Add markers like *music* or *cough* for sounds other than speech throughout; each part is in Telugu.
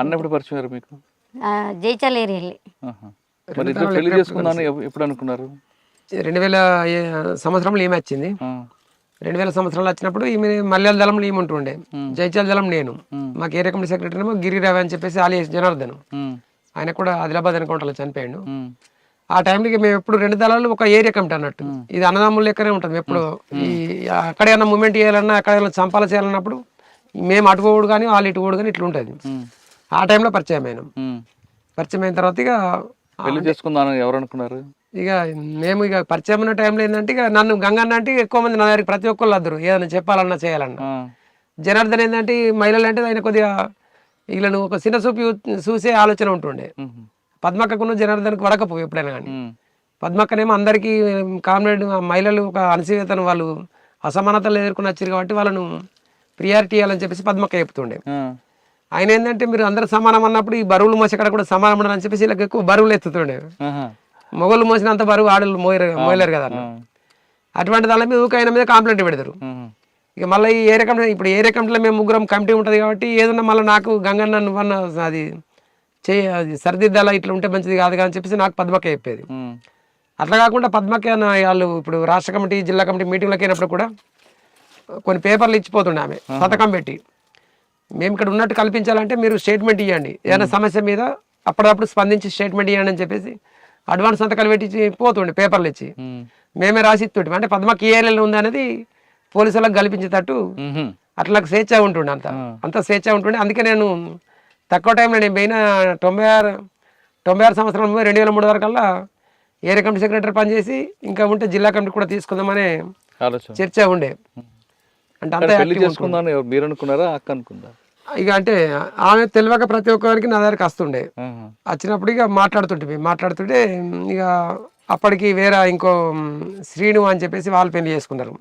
అన్న ఎప్పుడు పరిచయం మీకు? జైచాల్ ఏరియాలి ఆహా. మరి ఇద్దరు పెళ్ళి చేసుకుందామని ఎప్- ఎప్పుడు అనుకున్నారు? రెండు వేల సంవత్సరంలో ఈమె వచ్చింది. రెండు వేల సంవత్సరాలు వచ్చినప్పుడు ఈమె మల్లెల దళంలో ఈమె ఉంటుండే జైచాల దళం నేను. మాకు ఏ రకం సెక్రటరీ ఏమో గిరిరావు అని చెప్పేసి ఆలి జనార్దన్. ఆయన కూడా ఆదిలాబాద్ అనుకుంటాలో చనిపోయాడు. ఆ టైంకి మేము ఎప్పుడు రెండు దళాలు ఒక ఏరియా కమిటీ అన్నట్టు. ఇది అన్నదమ్ముల లెక్కనే ఉంటుంది ఎప్పుడు. ఈ అక్కడ ఏమైనా మూమెంట్ చేయాలన్నా అక్కడ ఏమైనా చంపాల చేయాలన్నప్పుడు మేము అటు పోడు కానీ వాళ్ళు ఇటు పోడు కానీ ఇట్లా ఉంటుంది. ఆ టైంలో పరిచయం అయినాం. పరిచయం అయిన తర్వాత ఇక పెళ్ళి చేసుకుందామని ఎవరు అనుకున్నారు ఇక మేము ఇక పరిచయం ఉన్న టైంలో ఏంటంటే ఇక నన్ను గంగన్న అంటే ఎక్కువ మంది నా దగ్గరికి ప్రతి ఒక్కళ్ళు వద్దరు ఏదైనా చెప్పాలన్నా చేయాలన్నా. జనార్దన్ ఏంటంటే మహిళలు అంటే ఆయన కొద్దిగా వీళ్ళను ఒక చిన్న చూపు చూసే ఆలోచన ఉంటుండే ఉమ్. పద్మక్కకును జనార్దన్కి వడకపోవు ఎప్పుడైనా కానీ. పద్మక్కనేమో అందరికీ కామ్రేడ్ మహిళలు ఒక అణచివేతను వాళ్ళు అసమానతలు ఎదుర్కొని వచ్చారు కాబట్టి వాళ్ళను ప్రియారిటీ ఇవ్వాలని చెప్పేసి పద్మక్క చెప్తుండే. ఆయన ఏంటంటే మీరు అందరు సమానం అన్నప్పుడు ఈ బరువులు మోసక్కడ కూడా సమానం ఉండాలని చెప్పేసి వీళ్ళకి ఎక్కువ బరువులు ఎత్తుతుండే. మొగలు మోసినంత బరువు ఆడలు మోయరు మోయలేరు కదా. అటువంటి దాని మీద ఊక ఆయన మీద కంప్లైంట్ పెడతారు. ఇక మళ్ళీ ఈ ఏరియా కమిటీ ఇప్పుడు ఏరియా కమిటీలో మేము ముగ్గురం కమిటీ ఉంటుంది కాబట్టి ఏదన్నా మళ్ళీ నాకు గంగన్న నువ్వన్న అది చేయ అది సరిదిద్దాలా ఇట్లా ఉంటే మంచిది కాదు అని చెప్పేసి నాకు పద్మక్క చెప్పేది. అట్లా కాకుండా పద్మక్క వాళ్ళు ఇప్పుడు రాష్ట్ర కమిటీ జిల్లా కమిటీ మీటింగ్లకు అయినప్పుడు కూడా కొన్ని పేపర్లు ఇచ్చిపోతుండే ఆమె పథకం పెట్టి. మేము ఇక్కడ ఉన్నట్టు కల్పించాలంటే మీరు స్టేట్మెంట్ ఇవ్వండి ఏదైనా సమస్య మీద అప్పటికప్పుడు స్పందించి స్టేట్మెంట్ ఇవ్వండి అని చెప్పేసి అడ్వాన్స్ సంతకాలు పెట్టి పోతుండే పేపర్లు ఇచ్చి. మేమే. రాసి ఇస్తుంటే అంటే పద్మకి ఏ ఏరియాలో ఉంది అనేది పోలీసులకు కల్పించేటట్టు. అట్లా స్వేచ్ఛ ఉంటుండే అంత. అంత స్వేచ్ఛ ఉంటుండే. అందుకే నేను తక్కువ టైంలో నేను పోయిన తొంభై ఆరు తొంభై ఆరు సంవత్సరం రెండు వేల మూడు వరకల్లా ఏరియా కమిటీ సెక్రటరీ పనిచేసి ఇంకా ఉంటే జిల్లా కమిటీ కూడా తీసుకుందామనే చర్చ ఉండే. అంటే అంత పెళ్ళి ఎవరు- మీరు అనుకున్నారా అక్క అనుకుందా? ఇక అంటే ఆమె తెలియక ప్రతి ఒక్కరికి నా దగ్గరికి వస్తుండే. వచ్చినప్పుడు ఇక మాట్లాడుతుంటే మేము. మాట్లాడుతుంటే ఇక అప్పటికి వేరే ఇంకో శ్రీను అని చెప్పేసి వాళ్ళు పెళ్ళి చేసుకున్నారు.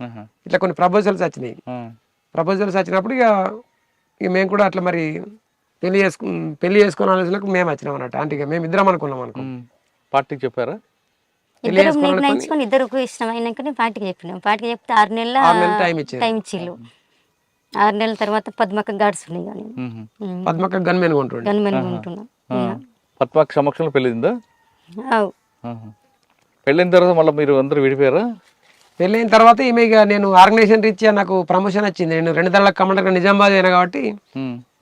ఇట్లా కొన్ని ప్రపోజల్స్ వచ్చినాయి. ప్రపోజల్స్ వచ్చినప్పుడు ఇక ఇక మేము కూడా అట్లా మరి పెళ్ళి చేసుకు పెళ్ళి చేసుకున్న ఆలోచనకు మేము వచ్చినాం అన్నట్టు. అంటే ఇక మేము ఇద్దరం అనుకున్నాం అనుకో. పార్టీకి చెప్పారా? ఇద్దరు నిర్ణయించుకొని ఇద్దరికి ఇష్టం అయినాకనే పార్టీకి చెప్పినాం. పార్టీకి చెప్తే ఆరు నెలల ఆరు నెలలు టైం ఇచ్చారు. టైం ఇచ్చిల్లు ఆరు నెలల తర్వాత పద్మక్క గాడ్స్ ఉన్నాయి కానీ. ఉహుం. పద్మక్క గన్మెన్ ఉంటుండే గన్మెన్. పద్మాక్ సమక్షంలో పెళ్ళిందా? అవు. పెళ్ళైన తర్వాత మళ్ళీ మీరు అందరూ విడిపోయారా? పెళ్ళైన తర్వాత ఈమె ఇక నేను ఆర్గనైజేషన్ రీత్యా నాకు ప్రమోషన్ వచ్చింది. నేను రెండు దళాల కమాండర్ నిజామాబాద్ అయినా కాబట్టి.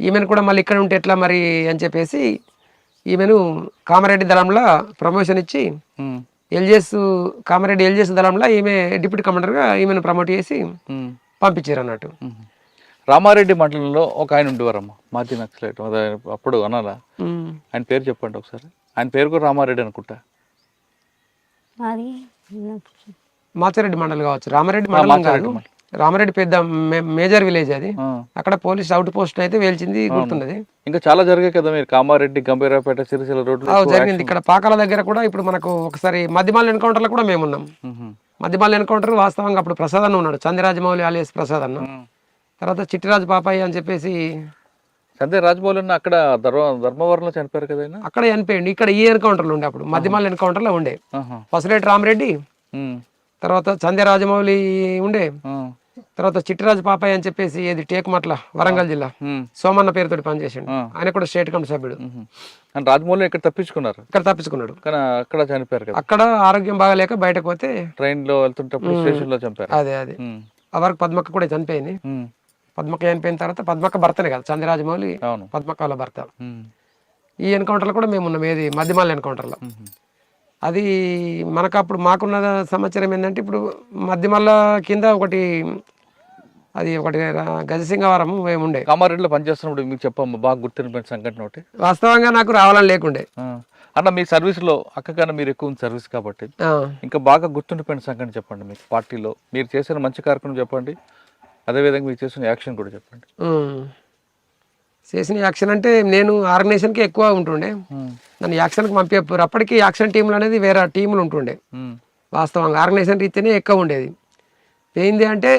ఈమెను కూడా మళ్ళీ ఇక్కడ ఉంటే ఎట్లా మరి అని చెప్పేసి ఈమెను కామారెడ్డి దళంలో ప్రమోషన్ ఇచ్చి. ఎల్జెస్ కామారెడ్డి ఎల్జెస్ దళంలో ఈమె డిప్యూటీ కమాండర్గా ఈమెను ప్రమోట్ చేసి. పంపించారు అన్నట్టు. రామారెడ్డి మండలంలో ఒక ఆయన ఉండేవారమ్మ మాజీ నక్సలైట్. అప్పుడు అనాలా. ఆయన పేరు చెప్పండి ఒకసారి. ఆయన పేరు కూడా రామారెడ్డి అనుకుంటా. మాచారెడ్డి మండలం కావచ్చు. రామారెడ్డి మండలం కాదు. రామారెడ్డి పెద్ద మేజర్ విలేజ్ అది. అక్కడ పోలీస్ అవుట్ పోస్ట్ అయితే వేల్చింది గుర్తున్నది ఇంకా చాలా జరిగాయి కదా మీరు కామారెడ్డి గంభీరాపేట సిరిసిల్ల రోడ్లు ఆ, జరిగింది. ఇక్కడ పాకాల దగ్గర కూడా ఇప్పుడు మనకు ఒకసారి మధ్యమాల ఎన్కౌంటర్లో కూడా మేము ఉన్నాం. మధ్యమాల ఎన్కౌంటర్ వాస్తవంగా అప్పుడు ప్రసాద్ అన్న ఉన్నాడు చంద్రరాజమౌళి అలియస్ ప్రసాద్ అన్న. తర్వాత చిట్టిరాజు పాపయ్య అని చెప్పేసి సందే రాజమౌళి అక్కడ ధర్మ ధర్మవరంలో చనిపోయారు కదా అక్కడ చనిపోయింది ఇక్కడ ఈ ఎన్కౌంటర్లో ఉండే అప్పుడు మధ్యమాల ఎన్కౌంటర్లో ఉండే. ఆహా. పసులేటి రామరెడ్డి. తర్వాత చంద్రరాజమౌళి ఉండే. తర్వాత చిట్టిరాజు పాపయ్య అని చెప్పేసి ఏది టేకుమట్ల వరంగల్ జిల్లా. సోమన్న పేరుతో పనిచేసిండు. ఆయన కూడా స్టేట్ కమిటీ సభ్యుడు. రాజమౌళి ఇక్కడ తప్పించుకున్నారు. ఇక్కడ తప్పించుకున్నాడు. కానీ అక్కడ చనిపోయారు అక్కడ ఆరోగ్యం బాగాలేక బయటకు పోతే ట్రైన్లో వెళ్తుంటప్పుడు స్టేషన్లో చంపారు. అదే అదే. ఆ వరకు పద్మక్క కూడా చనిపోయింది. పద్మక్క చనిపోయిన తర్వాత పద్మక్క భర్తనే కదా చంద్రరాజమౌళి పద్మక్క వాళ్ళ భర్త. ఈ ఎన్కౌంటర్లో కూడా మేము ఉన్నాం ఏది మధ్యమాల ఎన్కౌంటర్లో. ఉహుం. అది మనకు అప్పుడు మాకున్న సమాచారం ఏంటంటే ఇప్పుడు మధ్యమల్ల కింద ఒకటి అది ఒకటి గజసింగవరం మేము ఉండే కామారెడ్డిలో పనిచేస్తున్నప్పుడు మీకు చెప్పమ్మా బాగా గుర్తింపు సంఘటన ఒకటి. వాస్తవంగా నాకు రావాలని లేకుండే. అన్న మీ సర్వీస్లో అక్క కన్నా మీరు ఎక్కువ ఉంది సర్వీస్ కాబట్టి. ఇంకా బాగా గుర్తుండిపోయిన సంఘటన చెప్పండి మీకు పార్టీలో. మీరు చేసిన మంచి కార్యక్రమం చెప్పండి. అదేవిధంగా మీరు చేసిన యాక్షన్ కూడా చెప్పండి. చేసిన యాక్షన్ అంటే నేను ఆర్గనైజేషన్కి ఎక్కువ ఉంటుండే. నన్ను యాక్షన్కి పంపించారు అప్పటికి యాక్షన్ టీంలు అనేది వేరే టీంలు ఉంటుండే. వాస్తవంగా ఆర్గనైజేషన్ రీత్యానే ఎక్కువ ఉండేది. ఏంది అంటే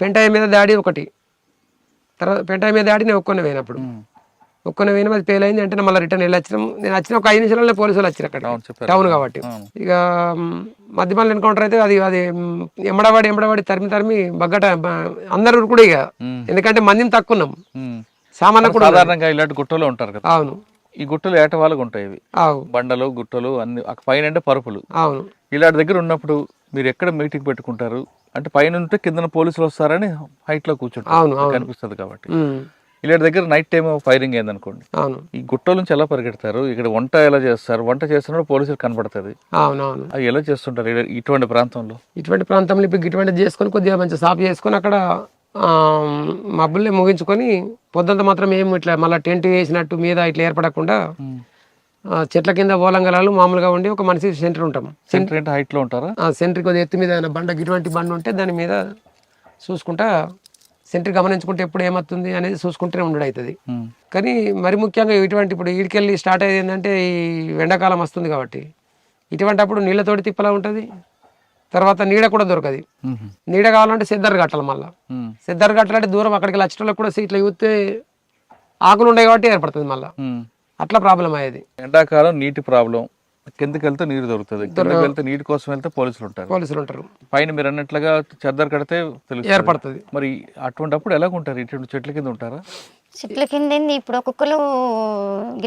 పెంటాయి మీద దాడి ఒకటి. తర్వాత పెంటాయి మీద దాడి నేను ఒక్కొన్న పోయినప్పుడు. ఉమ్. ఒక్కొన్న పోయిన అది ఫెయిల్ అయింది అంటే మళ్ళీ రిటర్న్ వెళ్ళి వచ్చినాం. నేను వచ్చిన ఒక ఐదు నిమిషాలలో పోలీసులు వచ్చారు అక్కడ అవును చెప్పారు. టౌన్ కాబట్టి. ఇక మ్, మధ్యమాల ఎన్కౌంటర్ అయితే అది అది మ్, ఎంబడవాడి ఎంబడవాడి తరిమి తరిమి బగ్గట అందరూ కూడా ఇక. ఎందుకంటే మందిని తక్కువ ఉన్నాం. ఉమ్. సామాన్లు కూడా. సాధారణంగా ఇలాంటి గుట్టలు ఉంటారు కదా. అవును. ఈ గుట్టలు ఏటవాళ్ళగా ఉంటాయి ఇవి. అవు బండలు గుట్టలు అన్ని పైన అంటే పరుపులు. అవును. ఇలాంటి దగ్గర ఉన్నప్పుడు మీరు ఎక్కడ మీటింగ్ పెట్టుకుంటారు? అంటే పైన ఉంటే కింద పోలీసులు వస్తారని హైట్లో కూర్చుంటారు. కనిపిస్తుంది కాబట్టి. ఇలాంటి దగ్గర నైట్ టైం ఫైరింగ్ అయిందనుకోండి. అవును. ఈ గుట్టల నుంచి ఎలా పరిగెడతారు? ఇక్కడ వంట ఎలా చేస్తారు? వంట చేస్తున్నప్పుడు పోలీసులు కనబడుతుంది. అది ఎలా చేస్తుంటారు? ఇటువంటి ప్రాంతంలో? ఇటువంటి ప్రాంతంలో ఇప్పుడు ఇటువంటి చేసుకొని కొద్దిగా మంచిగా సాఫ్ చేసుకొని అక్కడ మబ్బుల్ని ముగించుకొని పొద్దుంత మాత్రం ఏం ఇట్లా మళ్ళీ టెంట్ వేసినట్టు మీద ఇట్లా ఏర్పడకుండా చెట్ల కింద ఓలంగలాలు మామూలుగా ఉండి ఒక మనిషి సెంటర్ ఉంటాం. సెంటర్ హైట్లో ఉంటారా? ఆ సెంటర్ కొద్దిగా ఎత్తు మీద బండ ఇటువంటి బండ ఉంటే దాని మీద చూసుకుంటా సెంటర్ గమనించుకుంటే ఎప్పుడు ఏమవుతుంది అనేది చూసుకుంటూనే ఉండడం అవుతుంది. కానీ మరి ముఖ్యంగా ఇటువంటి ఇప్పుడు ఈడికెళ్ళి స్టార్ట్ అయ్యేది ఏంటంటే ఈ ఎండాకాలం వస్తుంది కాబట్టి ఇటువంటి అప్పుడు నీళ్ళతోటి తిప్పలా ఉంటుంది? తర్వాత నీడ కూడా దొరకదు. నీడ కావాలంటే సిద్ధర్ కట్టాలి మళ్ళీ. సిద్ధర్ కట్టాలంటే దూరం అక్కడికి వచ్చేటోళ్ళకి కూడా సీట్లు చూస్తే ఆకులు ఉన్నాయి కాబట్టి ఏర్పడుతుంది మళ్ళీ. అట్లా ప్రాబ్లం అయ్యేది. ఎండాకాలం నీటి ప్రాబ్లం. కిందకి వెళ్తే నీరు దొరుకుతుంది. కిందకి వెళ్తే నీటి కోసం వెళ్తే పోలీసులు ఉంటారు. పోలీసులు ఉంటారు. పైన మీరు అన్నట్లుగా చెద్దరు కడితే తెలుస్తుంది. ఏర్పడుతుంది. మరి అటువంటిప్పుడు ఎలా ఉంటారు? ఇటువంటి చెట్ల కింద ఉంటారా? చెట్ల కింద ఏంది? ఇప్పుడు ఒక్కొక్కరు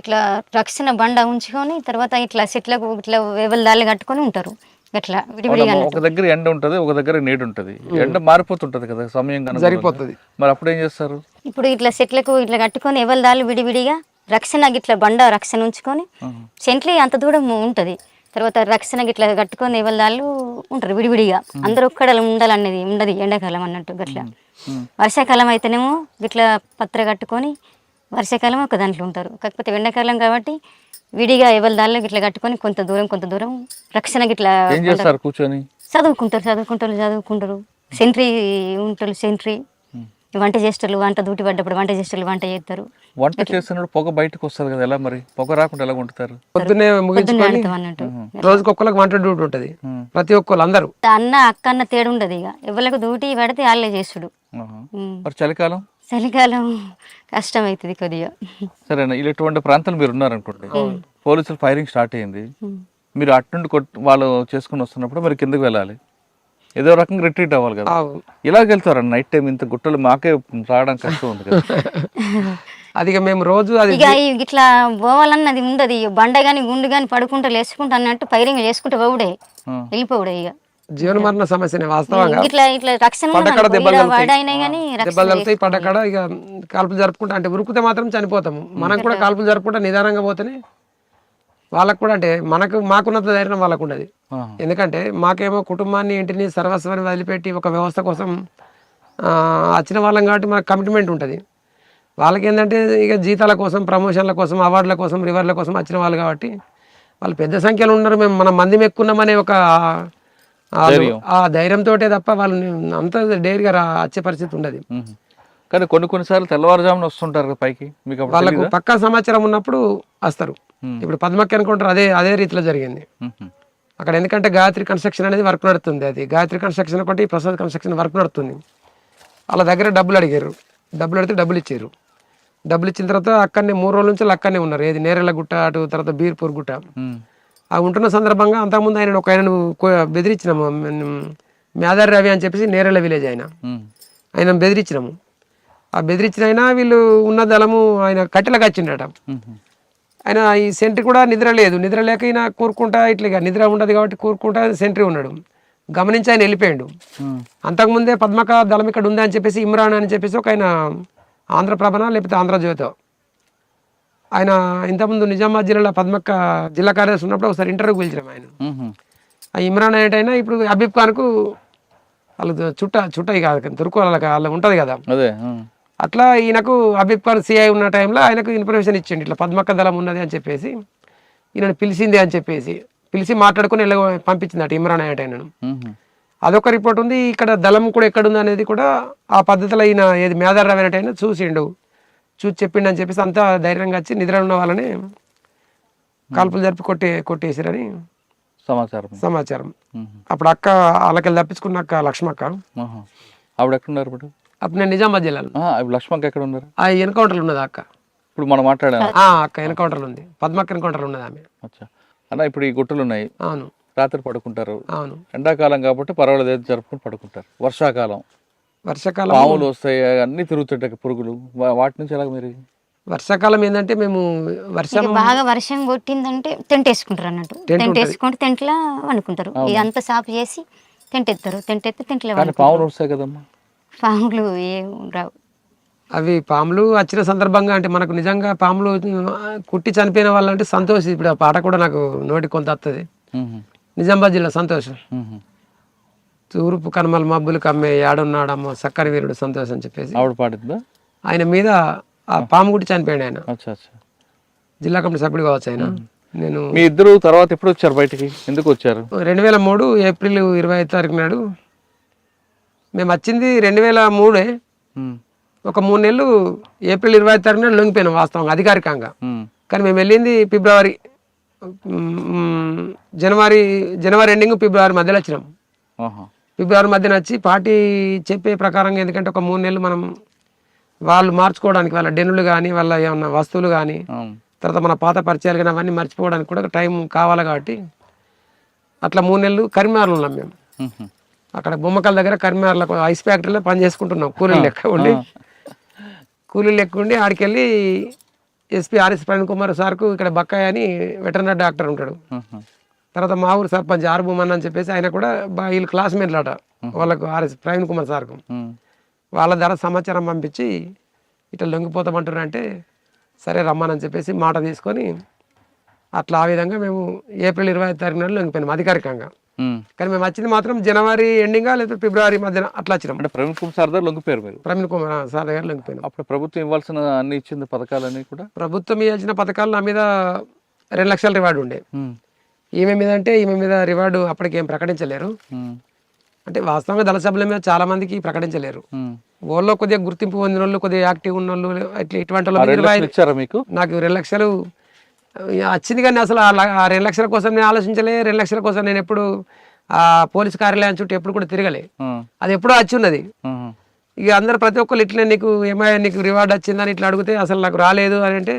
ఇట్లా రక్షణ బండ ఉంచుకొని తర్వాత ఇట్లా చెట్లకు ఇట్లా వేవల కట్టుకొని ఉంటారు. ఒక దగ్గర ఎండ ఉంటది ఒక దగ్గర నీడు ఉంటది. ఎండ మారిపోతుంటది కదా సమయం కనుక సరిపోతుంది. మరి అప్పుడు ఏం చేస్తారు? ఇప్పుడు ఇట్లా చెట్లకు ఇట్లా కట్టుకొని ఎవరి దాళ్ళు విడివిడిగా రక్షణ ఇట్లా బండ రక్షణ ఉంచుకొని. సెంట్లీ అంత దూరం ఉంటుంది. తర్వాత రక్షణ ఇట్లా కట్టుకొని ఎవరి దాళ్ళు ఉంటారు విడివిడిగా. అందరూ ఒక్కడ ఉండాలనేది ఉండదు ఎండాకాలం అన్నట్టు గట్లా. వర్షాకాలం అయితేనేమో ఇట్లా పత్ర కట్టుకొని వర్షాకాలం ఒక దాంట్లో ఉంటారు. కాకపోతే ఎండాకాలం కాబట్టి విడిగా ఎవరి దాళ్ళు ఇట్లా కట్టుకొని కొంత దూరం కొంత దూరం రక్షణ ఇట్లా ఏం చేస్తారు కూర్చొని? చదువుకుంటారు చదువుకుంటారు చదువుకుంటారు. సెంట్రీ ఉంటారు సెంట్రీ. వంట చేస్తారు వంట దూటి పడ్డప్పుడు వంట చేస్తారు వంట చేస్తారు. వంట చేస్తున్నప్పుడు పొగ బయటకు వస్తుంది కదా ఎలా మరి? పొగ రాకుండా ఎలా వండుతారు? అన్నట్టు. రోజుకి ఒక్కరికి వంట డ్యూటీ ఉంటుంది. ప్రతి ఒక్కరు అందరూ. అన్న అక్క అన్న తేడు ఉండదు ఇక. ఎవరికి దూటి పడితే వాళ్ళే చేసుడు ఆహా. ఉమ్. మరి చలికాలం? చలికాలం కష్టం అవుతుంది కొద్దిగా. సరేనా? ఇటువంటి ప్రాంతాలు మీరు ఉన్నారనుకోండి పోలీసులు ఫైరింగ్ స్టార్ట్ అయింది. మీరు అటు నుండి కొట్ వాళ్ళు చేసుకుని వస్తున్నప్పుడు మరి కిందకి వెళ్ళాలి. ఏదో రకంగా రిట్రీట్ అవ్వాలి కదా. ఇలా వెళ్తారు? నైట్ టైం ఇంత గుట్టలు మాకే రావడం కష్టం ఉంది కదా. *laughs* అది ఇక మేము రోజు అది ఇట్లా పోవాలన్నది ఉండదు. బండ కానీ గుండు కానీ పడుకుంటూ లేచుకుంటా అన్నట్టు పైరింగ్ చేసుకుంటే పోవుడే. వెళ్ళిపోవుడే ఇక. జీవన మరణ సమస్యనే వాస్తవంగా. ఇట్లా ఇట్లా రక్షణ పడకడ దెబ్బలు పడకడ ఇక కాల్పులు జరుపుకుంటా అంటే ఉరుకుతే మాత్రం చనిపోతాము. మనం కూడా కాల్పులు జరుపుకుంటా నిదానంగా పోతేనే వాళ్ళకు కూడా అంటే మనకు మాకున్నంత ధైర్యం వాళ్ళకు ఉండదు. ఎందుకంటే మాకేమో కుటుంబాన్ని ఇంటిని సర్వస్వాన్ని వదిలిపెట్టి ఒక వ్యవస్థ కోసం వచ్చిన వాళ్ళం కాబట్టి మనకు కమిట్మెంట్ ఉంటుంది. వాళ్ళకి ఏంటంటే ఇక జీతాల కోసం ప్రమోషన్ల కోసం అవార్డుల కోసం రివార్డుల కోసం వచ్చిన వాళ్ళు కాబట్టి వాళ్ళు పెద్ద సంఖ్యలో ఉన్నారు. మేము మనం మంది ఎక్కున్నామనే ఒక ఆ, ధైర్యంతో తప్ప వాళ్ళని అంత డేర్గా రా వచ్చే పరిస్థితి ఉండదు. కానీ కొన్ని కొన్నిసార్లు తెల్లవారుజామున వస్తుంటారు పైకి? మీకు వాళ్ళకు? పక్కా సమాచారం ఉన్నప్పుడు వస్తారు. ఇప్పుడు పద్మకి అనుకుంటారు అదే అదే రీతిలో జరిగింది. అక్కడ ఎందుకంటే గాయత్రి కన్స్ట్రక్షన్ అనేది వర్క్ నడుతుంది. అది గాయత్రి కన్స్ట్రక్షన్ ఒకటి ప్రసాద్ కన్స్ట్రక్షన్ వర్క్ నడుతుంది. వాళ్ళ దగ్గర డబ్బులు అడిగారు. డబ్బులు అడిగితే డబ్బులు ఇచ్చారు. డబ్బులు ఇచ్చిన తర్వాత అక్కడనే మూడు రోజుల నుంచి అక్కడనే ఉన్నారు. ఏది నేరేళ్ళ గుట్ట అటు తర్వాత బీర్పూర్ గుట్ట. ఆ ఉంటున్న సందర్భంగా అంతకుముందు ఆయన ఒక ఆయనను కో- బెదిరించినాము మేదారి రవి అని చెప్పేసి నేరేళ్ళ విలేజ్ ఆయన. ఆయన బెదిరించినాము. ఆ బెదిరించిన అయినా వీళ్ళు ఉన్న దళము ఆయన కట్టెలకు వచ్చిండట. ఆయన ఈ సెంట్రీ కూడా నిద్ర లేదు. నిద్ర లేక ఈయన కూరుకుంటా ఇట్లా నిద్ర ఉండదు కాబట్టి కూరుకుంటా సెంట్రీ ఉన్నాడు. గమనించి ఆయన వెళ్ళిపోయాడు. అంతకుముందే పద్మక దళం ఇక్కడ ఉంది అని చెప్పేసి ఇమ్రాన్ అని చెప్పేసి ఒక ఆయన ఆంధ్రప్రభన లేకపోతే ఆంధ్రజ్యోతో ఆయన ఇంతకుముందు నిజామాబాద్ జిల్లాలో పద్మక్క జిల్లా కార్యదర్శి ఉన్నప్పుడు ఒకసారి ఇంటర్వ్యూకి పిలిచినాం ఆయన. ఆ ఇమ్రాన్ అనేటైనా ఇప్పుడు అబీబ్ ఖాన్కు వాళ్ళు చుట్ట చుట్ట కాదు తుర్కు వాళ్ళకి వాళ్ళ ఉంటుంది కదా. అట్లా ఈయనకు అబీబ్ ఖాన్ సిఐ ఉన్న టైంలో ఆయనకు ఇన్ఫర్మేషన్ ఇచ్చిండు ఇట్లా పద్మక్క దళం ఉన్నది అని చెప్పేసి ఈయనను పిలిచింది అని చెప్పేసి పిలిచి మాట్లాడుకుని వెళ్ళ పంపించింది అటు ఇమ్రాన్ మ్మ్. అదొక రిపోర్ట్ ఉంది ఇక్కడ దళం కూడా ఎక్కడుంది అనేది కూడా ఆ పద్ధతిలో ఈయన ఏది మేధార్ రవి అనేటైనా చూసిండు చూసి చెప్పిండు అని చెప్పేసి అంతా ధైర్యంగా వచ్చి నిద్ర ఉన్న వాళ్ళని కాల్పులు జరిపి కొట్టే కొట్టేసిరని సమాచారం. సమాచారం. అప్పుడు అక్క వాళ్ళకి తప్పించుకున్న అక్క లక్ష్మక్క. ఆవిడ ఎక్కడున్నారు ఇప్పుడు? అప్పుడు నేను నిజామాబాద్ జిల్లాలో. లక్ష్మణ్ ఎక్కడ ఉన్నారు ఆ ఎన్కౌంటర్లు ఉన్నది అక్క. ఇప్పుడు మనం మాట్లాడాం ఆ అక్క ఎన్కౌంటర్లు ఉంది. పద్మక్క ఎన్కౌంటర్లు ఉన్నది ఆమె. అన్న ఇప్పుడు ఈ గుట్టలు ఉన్నాయి. అవును. రాత్రి పడుకుంటారు. అవును. ఎండాకాలం కాబట్టి పర్వాలేదు జరుపుకొని పడుకుంటారు. వర్షాకాలం. వర్షాకాలం పాములు వస్తాయి అన్ని తిరుగుతుంటాయి పురుగులు. వాటి నుంచి ఎలాగ మీరు? వర్షాకాలం ఏంటంటే మేము వర్షం బాగా వర్షం కొట్టిందంటే టెంట్ వేసుకుంటారు అన్నట్టు. టెంట్ వేసుకుంటే టెంట్లో వండుకుంటారు ఇదంతా సాపు చేసి టెంట్ ఎత్తారు టెంట్ ఎత్తి టెంట్లో పాములు వస్తాయి కదమ్మా? పాములు ఏం రావు. అవి పాములు వచ్చిన సందర్భంగా అంటే మనకు నిజంగా పాములు కుట్టి చనిపోయిన వాళ్ళంటే సంతోష్. ఇప్పుడు ఆ పాట కూడా నాకు నోటికి కొంత వస్తుంది. నిజామాబాద్ జిల్లా సంతోషం. తూర్పు కనుమల మబ్బులు కమ్మే ఏడున్నాడమ్మో సక్కని వీరుడు సంతోష్ అని చెప్పేసి. ఆవిడ పాడిందా ఆయన మీద ఆ పాము కుట్టి చనిపోయాడు ఆయన. జిల్లా కమిటీ సభ్యుడు కావచ్చు ఆయన. నేను మీ ఇద్దరు తర్వాత ఎప్పుడు వచ్చారు బయటికి? ఎందుకు వచ్చారు? రెండు వేల మూడు ఏప్రిల్ ఇరవై ఐదు తారీఖు నాడు మేము వచ్చింది రెండు వేల మూడే. ఒక మూడు నెలలు ఏప్రిల్ ఇరవై ఐదు తారీఖు నాడు లొంగిపోయినాం వాస్తవంగా అధికారికంగా. కానీ మేము వెళ్ళింది ఫిబ్రవరి జనవరి జనవరి ఎండింగ్ ఫిబ్రవరి మధ్యలో వచ్చినాం. ఫిబ్రవరి మధ్యన వచ్చి పార్టీ చెప్పే ప్రకారంగా ఎందుకంటే ఒక మూడు నెలలు మనం వాళ్ళు మార్చుకోవడానికి వాళ్ళ డెన్నులు కానీ వాళ్ళ ఏమన్నా వస్తువులు కానీ. తర్వాత మన పాత పరిచయాలు కానీ అవన్నీ మర్చిపోవడానికి కూడా టైం కావాలి కాబట్టి అట్లా మూడు నెలలు కరీంనగర్లో ఉన్నాం మేము. అక్కడ బొమ్మకల దగ్గర కరీంనగర్లో ఒక ఐస్ ఫ్యాక్టరీలో పని చేసుకుంటున్నాం కూలీలు లెక్క ఉండి కూలీలు లెక్క ఉండి ఆడికి వెళ్ళి ఎస్పీ ఆర్ఎస్ ప్రవీణ్ కుమార్ సార్కు ఇక్కడ బక్కాయి అని వెటర్నరీ డాక్టర్ ఉంటాడు. తర్వాత మా ఊరు సర్పంచ్ ఆర్ భూమన్ అని చెప్పేసి ఆయన కూడా వీళ్ళు క్లాస్మేట్లు అట వాళ్ళకు ఆర్ఎస్ ప్రవీణ్ కుమార్ సార్కు. వాళ్ళ ద్వారా సమాచారం పంపించి ఇట్లా లొంగిపోతామంటారు అంటే సరే రమ్మని చెప్పేసి మాట తీసుకొని అట్లా ఆ విధంగా మేము ఏప్రిల్ ఇరవై ఐదు తారీఖు నాడు లొంగిపోయినాం అధికారికంగా. కానీ మేము వచ్చింది మాత్రం జనవరి ఎండింగా లేదా ఫిబ్రవరి మధ్యన అట్లా వచ్చినాం. అంటే ప్రవీణ్ కుమార్ సార్ దగ్గర లొంగిపోయారు మీరు? ప్రవీణ్ కుమార్ సార్ దగ్గర లొంగిపోయినాం. అప్పుడు ప్రభుత్వం ఇవ్వాల్సిన అన్ని ఇచ్చింది పథకాలన్నీ కూడా? ప్రభుత్వం ఇచ్చిన పథకాలు నా మీద రెండు లక్షల రివార్డు ఉండే. ఈమె మీద అంటే ఈమె మీద రివార్డు అప్పటికి ప్రకటించలేరు. అంటే వాస్తవంగా దళ సభ్యుల మీద చాలా మందికి ప్రకటించలేరు. ఊళ్ళో కొద్దిగా గుర్తింపు పొందిన వాళ్ళు కొద్దిగా యాక్టివ్ ఉన్న వాళ్ళు ఇట్లా ఇటువంటి వాళ్ళ మీకు నాకు రెండు లక్షలు వచ్చింది కానీ అసలు ఆ రెండు లక్షల కోసం నేను ఆలోచించలే రెండు లక్షల కోసం నేను ఎప్పుడు ఆ పోలీస్ కార్యాలయం చుట్టూ ఎప్పుడు కూడా తిరగలే. అది ఎప్పుడో వచ్చి ఉన్నది. ఇక అందరు ప్రతి ఒక్కరు ఇట్లే నీకు ఏమయ్యా నీకు రివార్డ్ వచ్చిందని ఇట్లా అడిగితే అసలు నాకు రాలేదు అని అంటే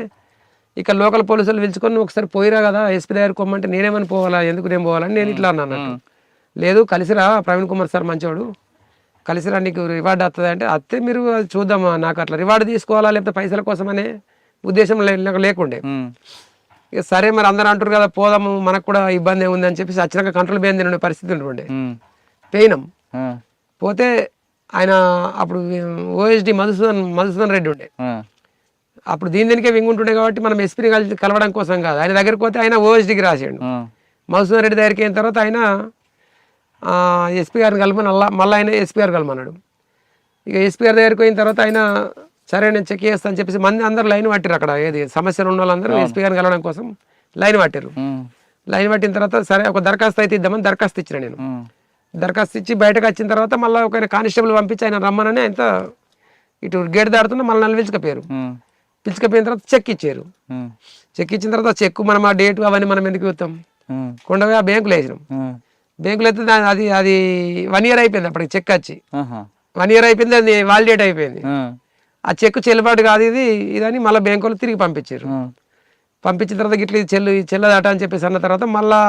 ఇక లోకల్ పోలీసులు పిలుచుకొని "నువ్వు ఒకసారి పోయిరా కదా ఎస్పీ దగ్గర కొమ్మంటే నేనేమని పోవాలా ఎందుకు నేను పోవాలని నేను ఇట్లా అన్నాను. లేదు కలిసిరా ప్రవీణ్ కుమార్ సార్ మంచోడు కలిసిరా నీకు రివార్డ్ వస్తుంది అంటే అత్తే మీరు అది చూద్దామా నాకు అట్లా రివార్డ్ తీసుకోవాలా లేకపోతే పైసల కోసం అనే ఉద్దేశం లేకుండే. ఇక సరే మరి అందరూ అంటారు కదా పోదాము మనకు కూడా ఇబ్బంది ఉంది అని చెప్పేసి వచ్చినాక కంట్రోల్ పోయింది ఉండే పరిస్థితి ఉండే. పోయినాం. పోతే ఆయన అప్పుడు ఓఎస్డి మధుసూదన్ మధుసూదన్ రెడ్డి ఉండే. అప్పుడు దీని దీనికే వింగుంటుండే కాబట్టి మనం ఎస్పీని కలిసి కలవడం కోసం కాదు ఆయన దగ్గరికి పోతే ఆయన ఓఎస్డికి రాసాడు. మధుసూదన్ రెడ్డి దగ్గరికి అయిన తర్వాత ఆయన ఎస్పీ గారిని కలమని అలా మళ్ళీ ఆయన ఎస్పీ గారు కలమన్నాడు ఇక ఎస్పీ గారి దగ్గరికి పోయిన తర్వాత ఆయన సరే నేను చెక్ చేస్తాను అని చెప్పేసి మంది అందరూ లైన్ పట్టారు అక్కడ ఏది సమస్యలు ఉన్న వాళ్ళందరూ ఎస్పీ గారిని కలవడం కోసం లైన్ పట్టారు. లైన్ పట్టిన తర్వాత సరే ఒక దరఖాస్తు అయితే ఇద్దామని దరఖాస్తు ఇచ్చిన నేను. దరఖాస్తు ఇచ్చి బయటకు వచ్చిన తర్వాత మళ్ళీ ఒక కానిస్టేబుల్ పంపించి ఆయన రమ్మనని ఆయన ఇటు గేట్ దాడుతున్నా మళ్ళీ మ్మ్. పిలుచుకపోయిన తర్వాత చెక్ ఇచ్చారు. చెక్ ఇచ్చిన తర్వాత చెక్ మనం ఆ డేట్ అవన్నీ మనం ఎందుకు ఇస్తాం. కొండపోయి ఆ బ్యాంకులో వేసినాం. బ్యాంకులో అయితే అది అది వన్ ఇయర్ అయిపోయింది అప్పటికి చెక్ వచ్చి. వన్ ఇయర్ అయిపోయింది అది వాలిడేట్ అయిపోయింది ఆ. చెక్ చెల్లుబాటు కాదు ఇది ఇదని మళ్ళీ బ్యాంకు వాళ్ళు తిరిగి పంపించారు. పంపించిన తర్వాత ఇది చెల్లు చెల్లదట అని చెప్పేసి అన్న తర్వాత మళ్ళా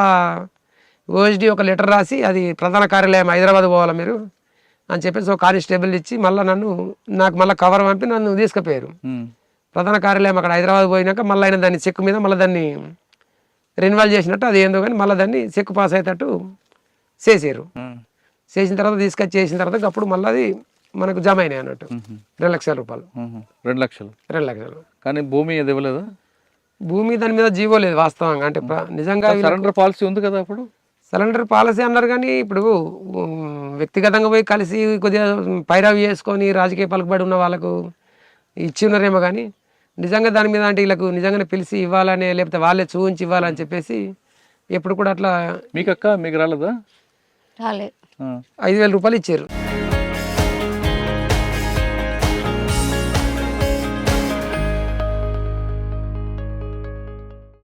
ఓఎస్డి ఒక లెటర్ రాసి అది ప్రధాన కార్యాలయం హైదరాబాద్ పోవాలా మీరు అని చెప్పేసి ఒక కానిస్టేబుల్ ఇచ్చి మళ్ళీ నన్ను నాకు మళ్ళీ కవర్ పంపి నన్ను తీసుకుపోయారు. ప్రధాన కార్యాలయం అక్కడ హైదరాబాద్ పోయినాక మళ్ళీ ఆయన దాన్ని చెక్ మీద మళ్ళీ దాన్ని రెన్యువల్ చేసినట్టు అది ఏందో కానీ మళ్ళీ దాన్ని చెక్ పాస్ అయ్యేటట్టు చేసారు. చేసిన తర్వాత తీసుకొచ్చి చేసిన తర్వాత అప్పుడు మళ్ళీ అది మనకు జమ అయినాయి అన్నట్టు. రెండు లక్షల రూపాయలు. రెండు లక్షలు. రెండు లక్షలు. కానీ భూమి ఏది ఇవ్వలేదా? భూమి దాని మీద జీవో లేదు వాస్తవంగా. అంటే నిజంగా సరెండర్ పాలసీ ఉంది కదా అప్పుడు? సిలిండర్ పాలసీ అన్నారు కానీ ఇప్పుడు వ్యక్తిగతంగా పోయి కలిసి కొద్దిగా పైరవి చేసుకొని రాజకీయ పలుకుబడి ఉన్న వాళ్ళకు ఇచ్చి ఉన్నారేమో కానీ నిజంగా దాని మీద అంటే వీళ్ళకు నిజంగానే పిలిచి ఇవ్వాలనే లేకపోతే వాళ్ళే చూపించి ఇవ్వాలని చెప్పేసి ఎప్పుడు కూడా అట్లా మీకు అక్క మీకు రాలేదా? రాలేదు. ఐదు వేల రూపాయలు ఇచ్చారు.